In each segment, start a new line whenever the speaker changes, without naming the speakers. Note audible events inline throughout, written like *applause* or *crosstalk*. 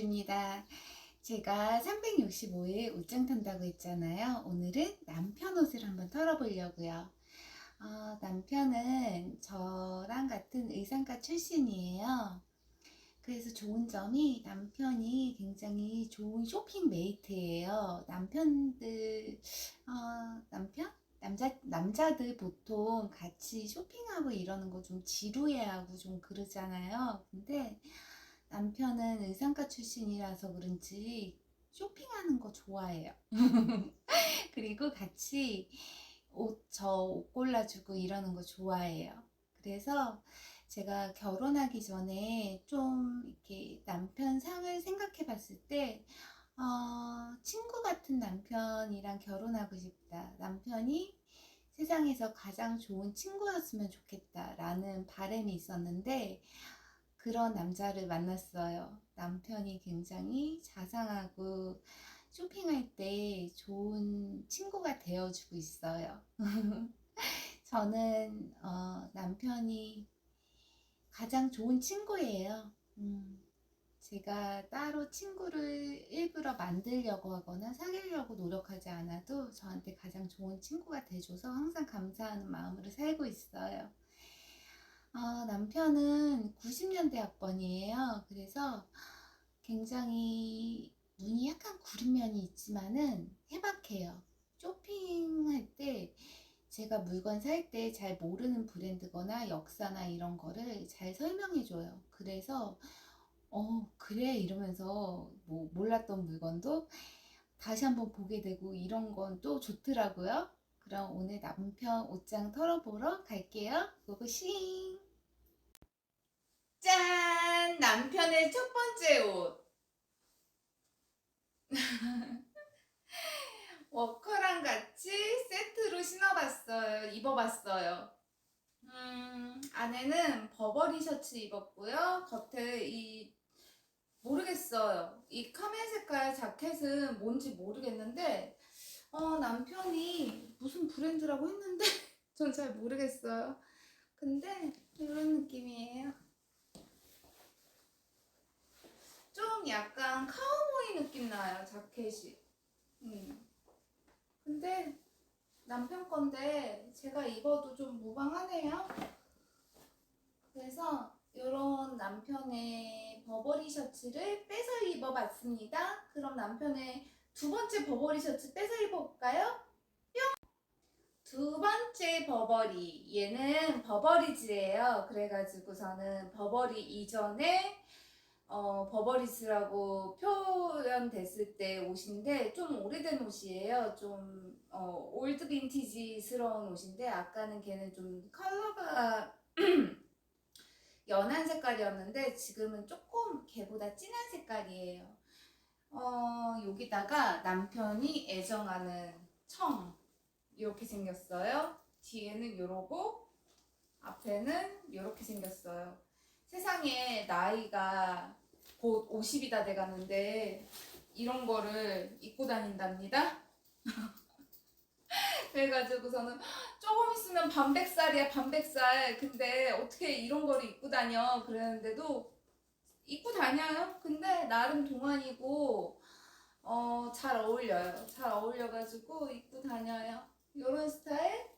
김은주입니다. 제가 365일 옷장 탄다고 했잖아요. 오늘은 남편 옷을 한번 털어보려고요. 어, 남편은 저랑 같은 의상과 출신이에요. 그래서 좋은 점이 남편이 굉장히 좋은 쇼핑 메이트예요. 남편들, 어, 남편? 남자, 남자들 보통 같이 쇼핑하고 이러는 거 좀 지루해하고 좀 그러잖아요. 근데 남편은 의상과 출신이라서 그런지 쇼핑하는 거 좋아해요. *laughs* 그리고 같이 옷, 저 옷 골라주고 이러는 거 좋아해요. 그래서 제가 결혼하기 전에 좀 이렇게 남편 상을 생각해 봤을 때, 어, 친구 같은 남편이랑 결혼하고 싶다. 남편이 세상에서 가장 좋은 친구였으면 좋겠다라는 바람이 있었는데, 그런 남자를 만났어요. 남편이 굉장히 자상하고 쇼핑할 때 좋은 친구가 되어주고 있어요. *laughs* 저는 어, 남편이 가장 좋은 친구예요. 음, 제가 따로 친구를 일부러 만들려고 하거나 사귀려고 노력하지 않아도 저한테 가장 좋은 친구가 돼줘서 항상 감사하는 마음으로 살고 있어요. 어, 남편은 90년대 학번이에요. 그래서 굉장히 눈이 약간 구린 면이 있지만은 해박해요. 쇼핑할 때 제가 물건 살 때 잘 모르는 브랜드거나 역사나 이런 거를 잘 설명해 줘요. 그래서 어, 그래 이러면서 뭐 몰랐던 물건도 다시 한번 보게 되고 이런 건 또 좋더라고요. 그럼 오늘 남편 옷장 털어보러 갈게요. 고고싱! 짠! 남편의 첫 번째 옷. *laughs* 워커랑 같이 세트로 신어봤어요. 입어봤어요. 음, 안에는 버버리 셔츠 입었고요. 겉에 이 모르겠어요. 이 카멜 색깔 자켓은 뭔지 모르겠는데 어, 남편이 무슨 브랜드라고 했는데 *laughs* 전 잘 모르겠어요. 근데 이런 느낌이에요. 좀 약간 카우보이 느낌 나요, 자켓이. 음. 근데 남편 건데 제가 입어도 좀 무방하네요. 그래서 이런 남편의 버버리 셔츠를 빼서 입어봤습니다. 그럼 남편의 두 번째 버버리 셔츠 빼서 입어볼까요? 뿅! 두 번째 버버리. 얘는 버버리즈예요. 그래가지고서는 버버리 이전에 어, 버버리즈라고 표현됐을 때 옷인데 좀 오래된 옷이에요. 좀 어, 올드 빈티지스러운 옷인데 아까는 걔는 좀 컬러가 *clears throat* 연한 색깔이었는데 지금은 조금 걔보다 진한 색깔이에요. 어, 여기다가 남편이 애정하는 청 이렇게 생겼어요. 뒤에는 요러고 앞에는 이렇게 생겼어요. 세상에 나이가 곧 50이다 돼가는데 이런 거를 입고 다닌답니다. *laughs* 그래가지고서는 조금 있으면 반백살이야 반백살. 근데 어떻게 이런 거를 입고 다녀? 그랬는데도 입고 다녀요. 근데 나름 동안이고 어, 잘 어울려요. 잘 어울려가지고 입고 다녀요. 이런 스타일?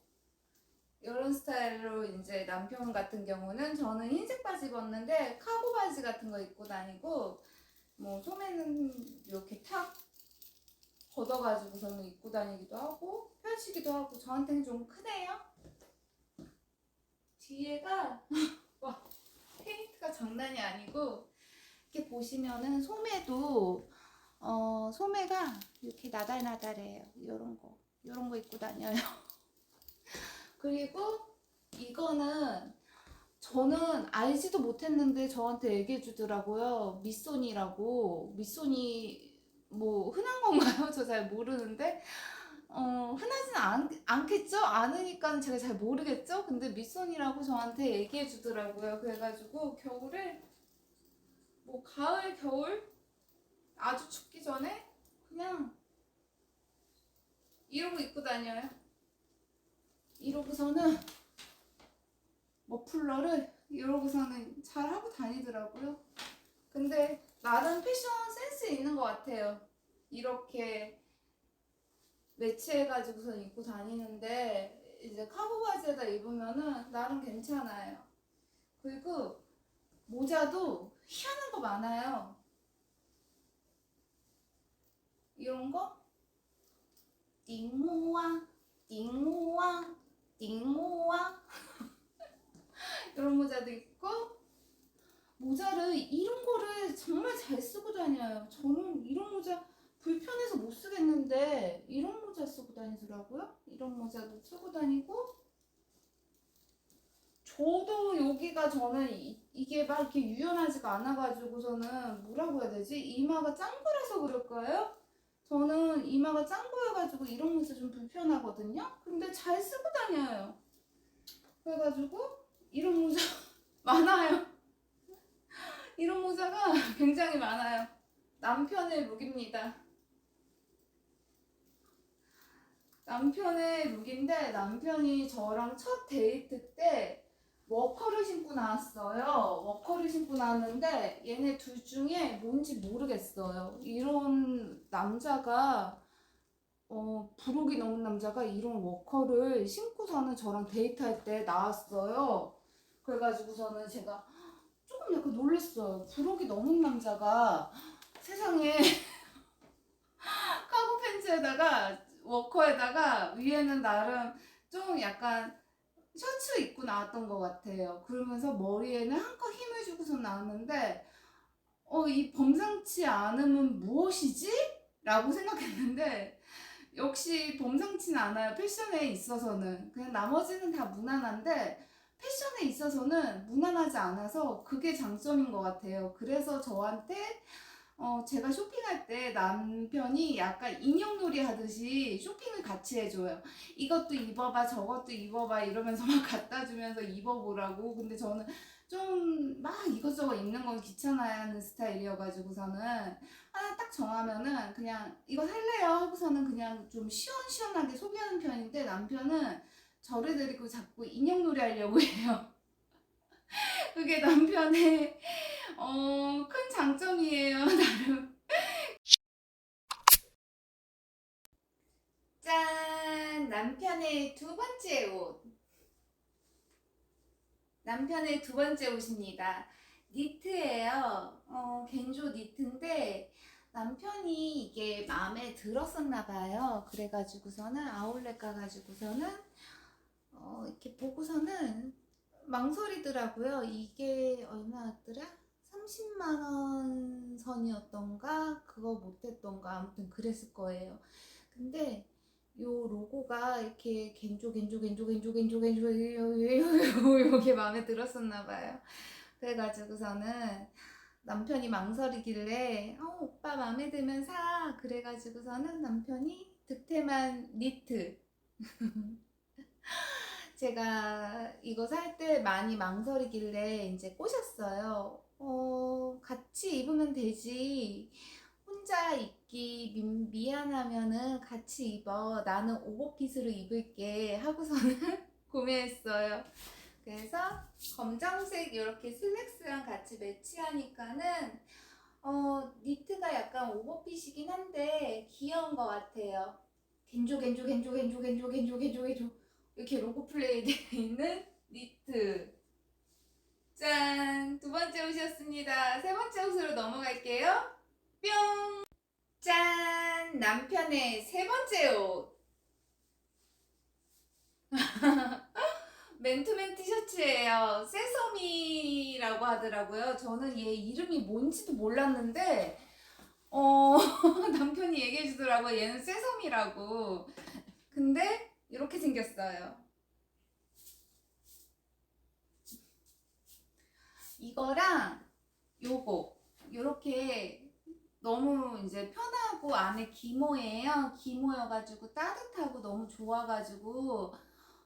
이런 스타일로 이제 남편 같은 경우는 저는 흰색 바지 입었는데 카고 바지 같은 거 입고 다니고 뭐 소매는 이렇게 탁 걷어가지고서는 입고 다니기도 하고 펼치기도 하고 저한테는 좀 크네요. 뒤에가 *laughs* 와 페인트가 장난이 아니고 이렇게 보시면은 소매도 어 소매가 이렇게 나달나달해요. 이런 거 이런 거 입고 다녀요. *laughs* 그리고 이거는 저는 알지도 못했는데 저한테 얘기해 주더라고요. 미소니라고. 미소니 뭐 흔한 건가요? *laughs* 저 잘 모르는데. 어, 흔하진 않, 않겠죠? 않으니까 제가 잘 모르겠죠? 근데 미소니라고 저한테 얘기해 주더라고요. 그래가지고 겨울에 뭐 가을, 겨울 아주 춥기 전에 그냥 이러고 입고 다녀요. 이러고서는 머플러를 이러고서는 잘 하고 다니더라고요. 근데 나름 패션 센스 있는 것 같아요. 이렇게 매치해가지고서 입고 다니는데 이제 카고 바지에다 입으면은 나름 괜찮아요. 그리고 모자도 희한한 거 많아요. 이런 거 띵모아 띵모아 띵모아 이런 모자도 있고 모자를 이런 거를 정말 잘 쓰고 다녀요. 저는 이런 모자 불편해서 못 쓰겠는데 이런 모자 쓰고 다니더라고요. 이런 모자도 쓰고 다니고 저도 여기가 저는 이, 이게 막 이렇게 유연하지가 않아가지고서는 뭐라고 해야 되지? 이마가 짱구라서 그럴까요? 저는 이마가 짱구여가지고 이런 모자 좀 불편하거든요. 근데 잘 쓰고 다녀요. 그래가지고 이런 모자 *laughs* 많아요. 이런 모자가 *laughs* 굉장히 많아요. 남편의 룩입니다. 남편의 룩인데 남편이 저랑 첫 데이트 때 워커를 신고 나왔어요. 워커를 신고 나왔는데 얘네 둘 중에 뭔지 모르겠어요. 이런 남자가 어, 부록이 넘은 남자가 이런 워커를 신고서는 저랑 데이트할 때 나왔어요. 그래가지고서는 제가 조금 약간 놀랐어요. 부록이 넘은 남자가 세상에 *laughs* 카고 팬츠에다가 워커에다가 위에는 나름 좀 약간 셔츠 입고 나왔던 것 같아요. 그러면서 머리에는 한껏 힘을 주고서 나왔는데, 어, 이 범상치 않음은 무엇이지? 라고 생각했는데, 역시 범상치는 않아요. 패션에 있어서는. 그냥 나머지는 다 무난한데, 패션에 있어서는 무난하지 않아서 그게 장점인 것 같아요. 그래서 저한테 어, 제가 쇼핑할 때 남편이 약간 인형놀이 하듯이 쇼핑을 같이 해줘요. 이것도 입어봐, 저것도 입어봐 이러면서 막 갖다 주면서 입어보라고. 근데 저는 좀 막 이것저것 입는 건 귀찮아하는 스타일이어가지고서는 하나 딱 정하면은 그냥 이거 살래요 하고서는 그냥 좀 시원시원하게 소비하는 편인데 남편은 저를 데리고 자꾸 인형놀이 하려고 해요. *laughs* 그게 남편의 어, 큰 장점이에요, 나름. 짠! 남편의 두 번째 옷. 남편의 두 번째 옷입니다. 니트예요. 어, 겐조 니트인데 남편이 이게 마음에 들었었나 봐요. 그래가지고서는 아울렛 가가지고서는 어, 이렇게 보고서는 망설이더라고요. 이게 얼마였더라? 30만 원 선이었던가 그거 못했던가 아무튼 그랬을 거예요. 근데 요 로고가 이렇게 겐조 겐조 겐조 겐조 겐조 겐조 이게 마음에 들었었나 봐요. 그래가지고서는 남편이 망설이길래 어, 오빠 마음에 들면 사 그래가지고서는 남편이 득템한 니트 *laughs* 제가 이거 살 때 많이 망설이길래 이제 꼬셨어요. 어, 같이 입으면 되지. 혼자 입기 미, 미안하면은 같이 입어. 나는 오버핏으로 입을게. 하고서는 *laughs* 구매했어요. 그래서 검정색 이렇게 슬랙스랑 같이 매치하니까는 어, 니트가 약간 오버핏이긴 한데 귀여운 것 같아요. 겐조 겐조 겐조 겐조 겐조 겐조 겐조 겐조 이렇게 로고 플레이 되어 있는 니트. 짠! 두 번째 옷이었습니다. 세 번째 옷으로 넘어갈게요. 뿅! 짠! 남편의 세 번째 옷. *laughs* 맨투맨 티셔츠예요. 세서미라고 하더라고요. 저는 얘 이름이 뭔지도 몰랐는데, 어, *laughs* 남편이 얘기해 주더라고요. 얘는 세서미라고. 근데, 이렇게 생겼어요. 이거랑 요거 요렇게 너무 이제 편하고 안에 기모예요. 기모여가지고 따뜻하고 너무 좋아가지고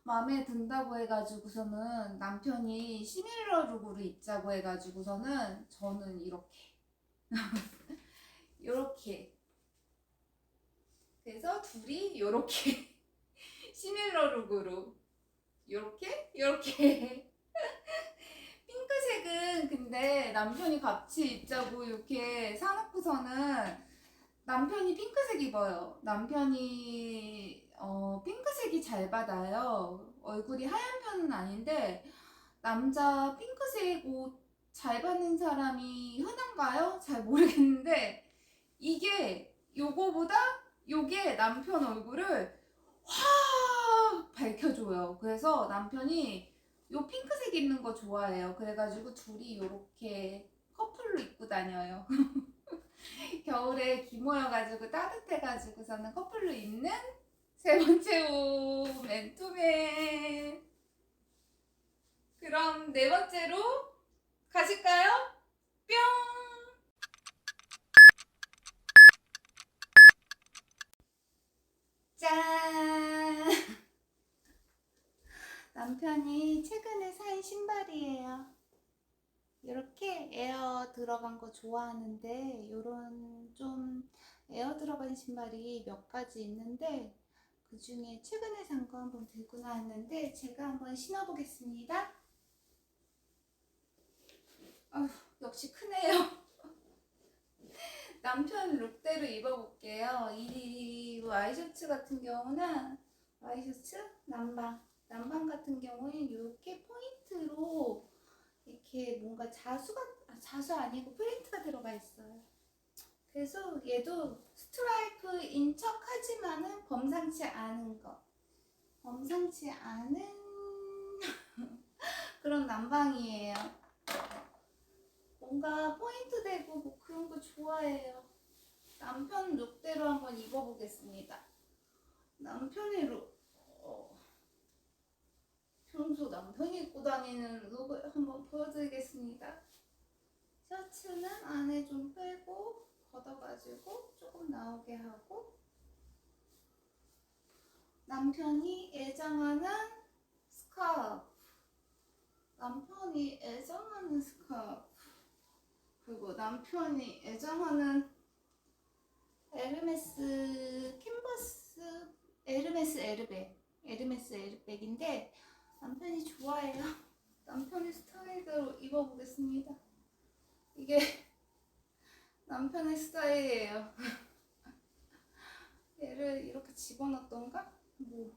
마음에 든다고 해가지고서는 남편이 시밀러 룩으로 입자고 해가지고서는 저는 이렇게. *laughs* 요렇게. 그래서 둘이 요렇게. *laughs* 시밀러 룩으로. 요렇게? 요렇게 핑크색은 근데 남편이 같이 입자고 이렇게 사놓고서는 남편이 핑크색 입어요. 남편이 어, 핑크색이 잘 받아요. 얼굴이 하얀 편은 아닌데 남자 핑크색 옷 잘 받는 사람이 흔한가요? 잘 모르겠는데 이게 요거보다 요게 남편 얼굴을 확 밝혀줘요. 그래서 남편이 요 핑크색 입는 거 좋아해요. 그래가지고 둘이 요렇게 커플로 입고 다녀요. *laughs* 겨울에 기모여가지고 따뜻해가지고서는 커플로 입는 세 번째 옷 맨투맨. 그럼 네 번째로 가실까요? 뿅! 짠! *laughs* 남편이 최근에 산 신발이에요. 이렇게 에어 들어간 거 좋아하는데 요런 좀 에어 들어간 신발이 몇 가지 있는데 그 중에 최근에 산 거 한번 들고 나왔는데 제가 한번 신어보겠습니다. 아휴, 역시 크네요. *laughs* 남편 룩대로 입어볼게요. 이 와이셔츠 같은 경우는 와이셔츠 남방 남방 같은 경우는 이렇게 포인트로 이렇게 뭔가 자수가 아, 자수 아니고 프린트가 들어가 있어요. 그래서 얘도 스트라이프인 척 하지만은 범상치 않은 거. 범상치 않은 *laughs* 그런 남방이에요. 뭔가 포인트 되고 뭐 그런 거 좋아해요. 남편 룩대로 한번 입어보겠습니다. 남편의 룩, 어, 평소 남편이 입고 다니는 룩을 한번 보여드리겠습니다. 셔츠는 안에 좀 빼고 걷어가지고 조금 나오게 하고 남편이 애정하는 스카프 남편이 애정하는 스카프 그리고 남편이 애정하는 에르메스 캔버스 에르메스 에르백 에르메스 에르백인데 남편이 좋아해요. *laughs* 남편의 스타일대로 입어보겠습니다. 이게 *laughs* 남편의 스타일이에요. *laughs* 얘를 이렇게 집어넣던가? 뭐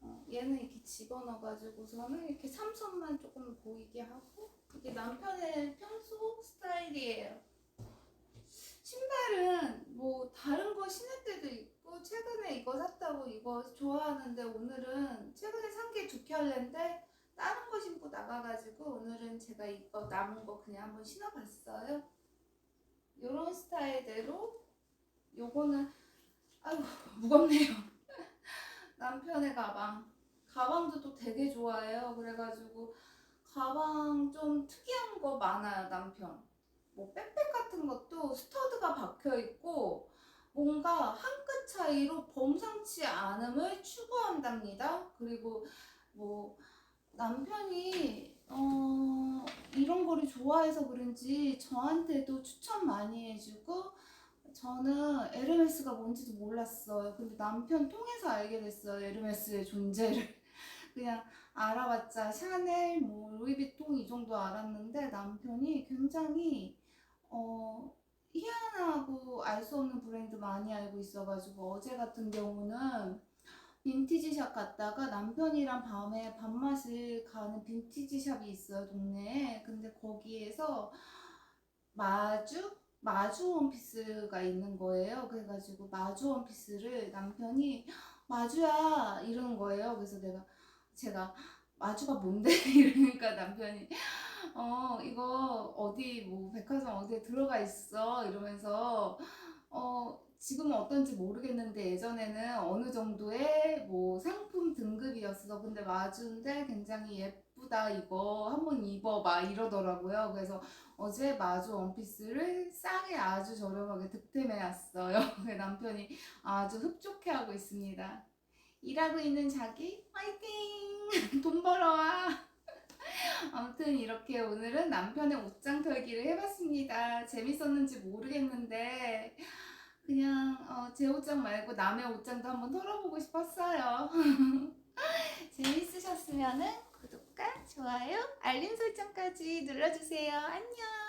어, 얘는 이렇게 집어넣어가지고서는 이렇게 삼선만 조금 보이게 하고 이게 남편의 평소 스타일이에요. 신발은 뭐 다른 거 신을 때도 있고 최근에 이거 샀다고 이거 좋아하는데 오늘은 최근에 산 게 두 켤레인데 다른 거 신고 나가가지고 오늘은 제가 이거 남은 거 그냥 한번 신어봤어요. 요런 스타일대로 요거는 아유 무겁네요. *laughs* 남편의 가방 가방도 또 되게 좋아해요. 그래가지고 가방 좀 특이한 거 많아요 남편. 뭐 백팩 같은 것도 스터드가 박혀 있고 뭔가 한 끗 차이로 범상치 않음을 추구한답니다. 그리고 뭐 남편이 어 이런 거를 좋아해서 그런지 저한테도 추천 많이 해주고 저는 에르메스가 뭔지도 몰랐어요. 근데 남편 통해서 알게 됐어요. 에르메스의 존재를. *laughs* 그냥 알아봤자 샤넬, 뭐 루이비통 이 정도 알았는데 남편이 굉장히 어 희한하고 알 수 없는 브랜드 많이 알고 있어가지고 어제 같은 경우는 빈티지 샵 갔다가 남편이랑 밤에 밥맛을 가는 빈티지 샵이 있어요 동네에. 근데 거기에서 마주 마주 원피스가 있는 거예요. 그래가지고 마주 원피스를 남편이 마주야! 이러는 거예요. 그래서 내가 제가 마주가 뭔데? *laughs* 이러니까 남편이 어 이거 어디 뭐 백화점 어디에 들어가 있어? 이러면서 어 지금은 어떤지 모르겠는데 예전에는 어느 정도의 뭐 상품 등급이었어. 근데 마주인데 굉장히 예쁘다 이거 한번 입어봐 이러더라고요. 그래서 어제 마주 원피스를 싸게 아주 저렴하게 득템해 왔어요. *laughs* 남편이 아주 흡족해 하고 있습니다. 일하고 있는 자기 화이팅! *laughs* 돈 벌어와 아무튼 이렇게 오늘은 남편의 옷장 털기를 해봤습니다. 재밌었는지 모르겠는데 그냥 어, 제 옷장 말고 남의 옷장도 한번 털어보고 싶었어요. *laughs* 재밌으셨으면 구독과 좋아요, 알림 설정까지 눌러주세요. 안녕.